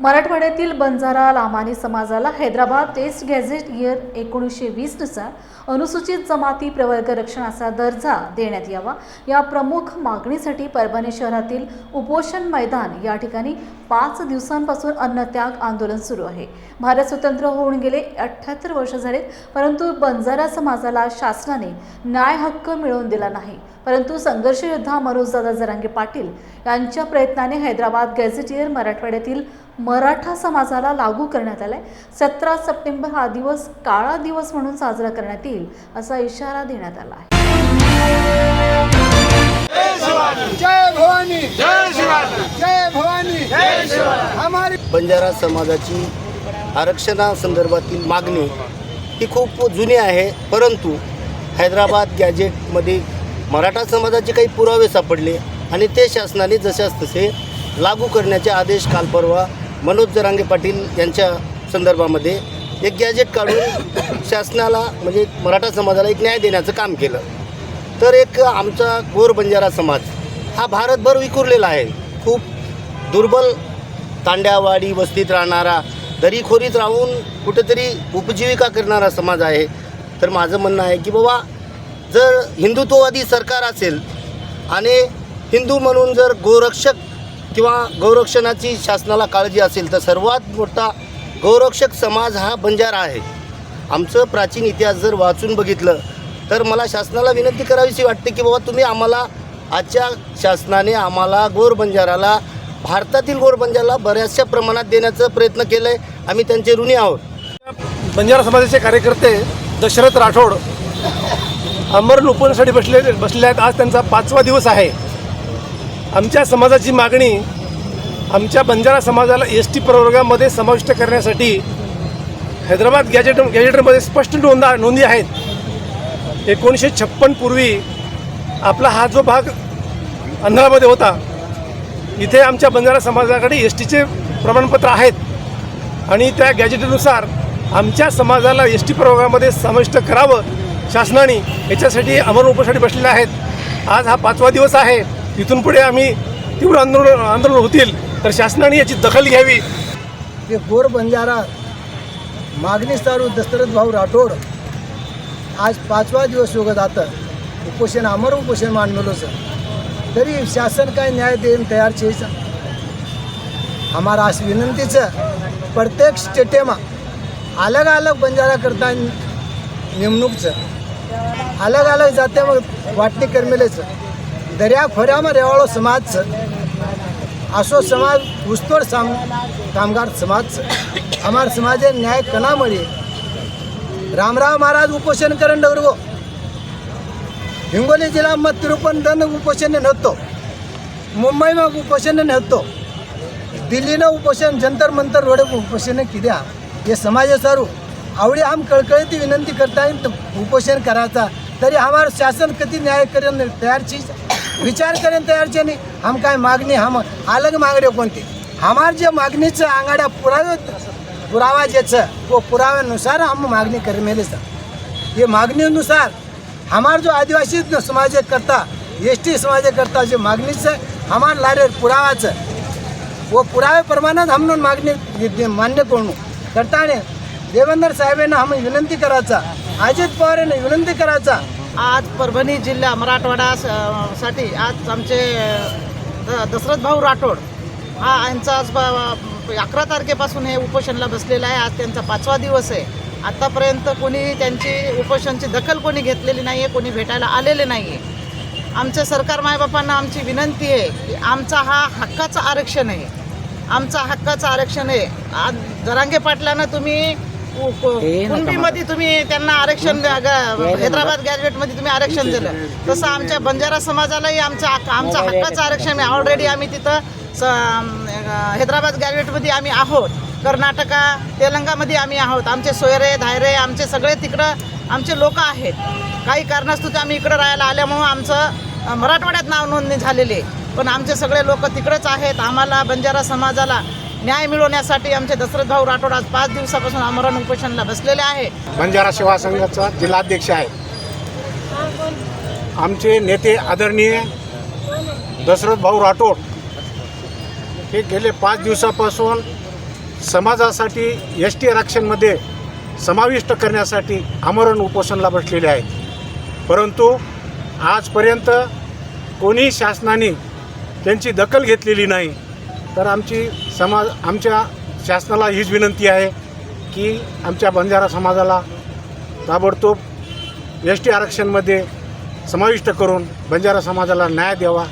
मराठवाड्यातील बंजारा लामानी समाजाला Hyderabad taste gadget year एकोणीसशे वीसनुसार अनुसूचित जमाती प्रवर्ग रक्षणाचा दर्जा देण्यात यावा. या प्रमुख मागणीसाठी परभणी शहरातील उपोषण मैदान या ठिकाणी पाच दिवसांपासून अन्नत्याग आंदोलन सुरू आहे. भारत स्वतंत्र होऊन गेले अठ्ठ्याहत्तर वर्ष झालेत परंतु बंजारा समाजाला शासनाने न्याय हक्क मिळवून दिला नाही. परंतु संघर्ष योद्धा मनोजदादा जरांगे पाटील यांच्या प्रयत्नाने हैदराबाद गॅझेटियर मराठवाड्यातील मराठा समाजाला लागू करण्यात आलाय. सतरा सप्टेंबर हा दिवस काळा दिवस म्हणून साजरा करण्यात येईल असा इशारा देण्यात आला आहे. जय भवानी. जय शिवाजी. जय भवानी. जय शिवाजी. हमारी बंजारा समाजाची आरक्षणासंदर्भातील मागणी ही खूप जुनी आहे परंतु हैदराबाद गॅजेटमध्ये मराठा समाजाचे काही पुरावे सापडले आणि ते शासनाने जशास तसे लागू करण्याचे आदेश काल परवा मनोज जरांगे पाटील यांच्या संदर्भामध्ये एक गॅजेट काढून शासनाला म्हणजे मराठा समाजाला एक न्याय देण्याचं काम केलं. तर एक आमचा गोर बंजारा समाज हा भारतभर विखुरलेला आहे. खूप दुर्बल तांड्यावाडी वस्तीत राहणारा दरीखोरीत राहून कुठेतरी उपजीविका करणारा समाज आहे. तर माझं म्हणणं आहे की बाबा जर हिंदुत्ववादी सरकार असेल आणि हिंदू म्हणून जर गोरक्षक किंवा गौरक्षणाची शासनाला काळजी असेल तर सर्वात मोठा गौरक्षक समाज हा बंजारा आहे. आमचं प्राचीन इतिहास जर वाचून बघितलं तर मला शासनाला विनंती करावीशी वाटते की बाबा तुम्ही आम्हाला आजच्या शासनाने आम्हाला गोर बंजाराला भारतातील गोर बंजाराला बऱ्याचशा प्रमाणात देण्याचा प्रयत्न केला आहे आम्ही त्यांचे ऋणी आहोत. बंजारा समाजाचे कार्यकर्ते दशरथ राठोड अंबरन उपवनासाठी बसले बसले आहेत. आज त्यांचा पाचवा दिवस आहे. आमच्या समाजाची मागणी आमच्या बंजारा समाजाला एस टी प्रवर्गामध्ये समाविष्ट करण्यासाठी हैदराबाद गॅजेट गॅजेटरमध्ये स्पष्ट नोंदा नोंदी आहेत. एकोणीसशे छप्पन पूर्वी आपला हा जो भाग अंधारामध्ये होता इथे आमच्या बंजारा समाजाकडे एस टीचे प्रमाणपत्र आहेत आणि त्या गॅजेटनुसार आमच्या समाजाला एस टी प्रवर्गामध्ये समाविष्ट करावं शासनाने याच्यासाठी अमर उपोषणासाठी बसलेले आहेत. आज हा पाचवा दिवस आहे. तिथून पुढे आम्ही तीव्र आंदोलन आंदोलन होतील तर शासनाने याची दखल घ्यावी. ते गोर बंजारा मागणी सारू दशरथ भाऊ राठोड आज पाचवा दिवस योग जातं उपोषण अमर उपोषण मानलेलोच तरी शासन काय न्याय देऊन तयार छेच हमारा अशी विनंतीचं प्रत्येक स्टेटेमा अलग अलग बंजारा करता नेमणूकचं अलग अलग जाते मग वाटणी करमेलेचं दर्या खोऱ्यामा रेवाळो समाजचं असो समाज ऊसतोड साम कामगार समाज हमार समाजे न्याय कना रामराव महाराज उपोषण करण डगरगो हिंगोली जिल्हा मग तिरुपंतन उपोषण नव्हतो मुंबईमा उपोषण नव्हतो दिल्लीनं उपोषण जंतर मंतर रोडे उपोषण किद्या? हे समाजासारू आवडी आम कळकळती विनंती करता येईल उपोषण करायचा. तरी हमार शासन कधी न्याय करेन तयारची विचार करेन तयारचे नाही हम काय मागणी हम अलग मागणे कोणती? हमार जे मागणीचं आंगाड्या पुरावे पुरावा ज्याचं वो पुराव्यानुसार हम मागणी कर मेले सर ये मागणीनुसार हमार जो आदिवासी समाज करता एस टी समाज करता जे मागणीचं हमार लारे पुरावाचं व पुराव्याप्रमाणेच हमनं मागणी मान्य करणं करताने देवेंद्र साहेबांना हम विनंती करायचा अजित पवार यांना विनंती करायचा आज परभणी जिल्हा मराठवाडा साठी आज आमचे द- दशरथ भाऊ राठोड हा यांचा आज अकरा तारखेपासून हे उपोषणला बसलेला आहे. आज त्यांचा पाचवा दिवस आहे. आत्तापर्यंत कोणी त्यांची उपोषणची दखल कोणी घेतलेली नाही आहे कोणी भेटायला आलेले नाही आहे आमच्या सरकार मायबापांना आमची विनंती आहे की आमचा हा हक्काचं आरक्षण आहे. आमचा हक्काचं आरक्षण आहे. आज जरांगे पाटलानं तुम्ही कुणबीमध्ये तुम्ही त्यांना आरक्षण हैदराबाद गॅजेटमध्ये तुम्ही आरक्षण दिलं. तसं आमच्या बंजारा समाजालाही आमचं आमचं हक्काचं आरक्षण आहे. ऑलरेडी आम्ही तिथं हैदराबाद गॅजेटमध्ये आम्ही आहोत. कर्नाटका तेलंगामध्ये आम्ही आहोत. आमचे सोयरे धायरे आमचे सगळे तिकडं आमचे लोक आहेत. काही कारणास्तव आम्ही इकडं राहायला आल्यामुळं आमचं मराठवाड्यात नाव नोंदणी झालेली आहे. पण आमचे सगळे लोक तिकडंच आहेत. आम्हाला बंजारा समाजाला न्याय मिळवण्यासाठी आमचे दशरथ भाऊ राठोड आज पाच दिवसापासून आमरण उपोषणला बसलेले आहे. बंजारा सेवा संघाचा जिल्हाध्यक्ष आहे. आमचे नेते आदरणीय दशरथ भाऊ राठोड हे गेले पाच दिवसापासून समाजासाठी एस टी आरक्षणमध्ये समाविष्ट करण्यासाठी आमरण उपोषणला बसलेले आहेत. परंतु आजपर्यंत कोणी शासनाने त्यांची दखल घेतलेली नाही. तर आमची समाज आमच्या शासनाला हीच विनंती आहे की आमच्या बंजारा समाजाला ताबडतोब एस टी आरक्षणमध्ये समाविष्ट करून बंजारा समाजाला न्याय द्यावा.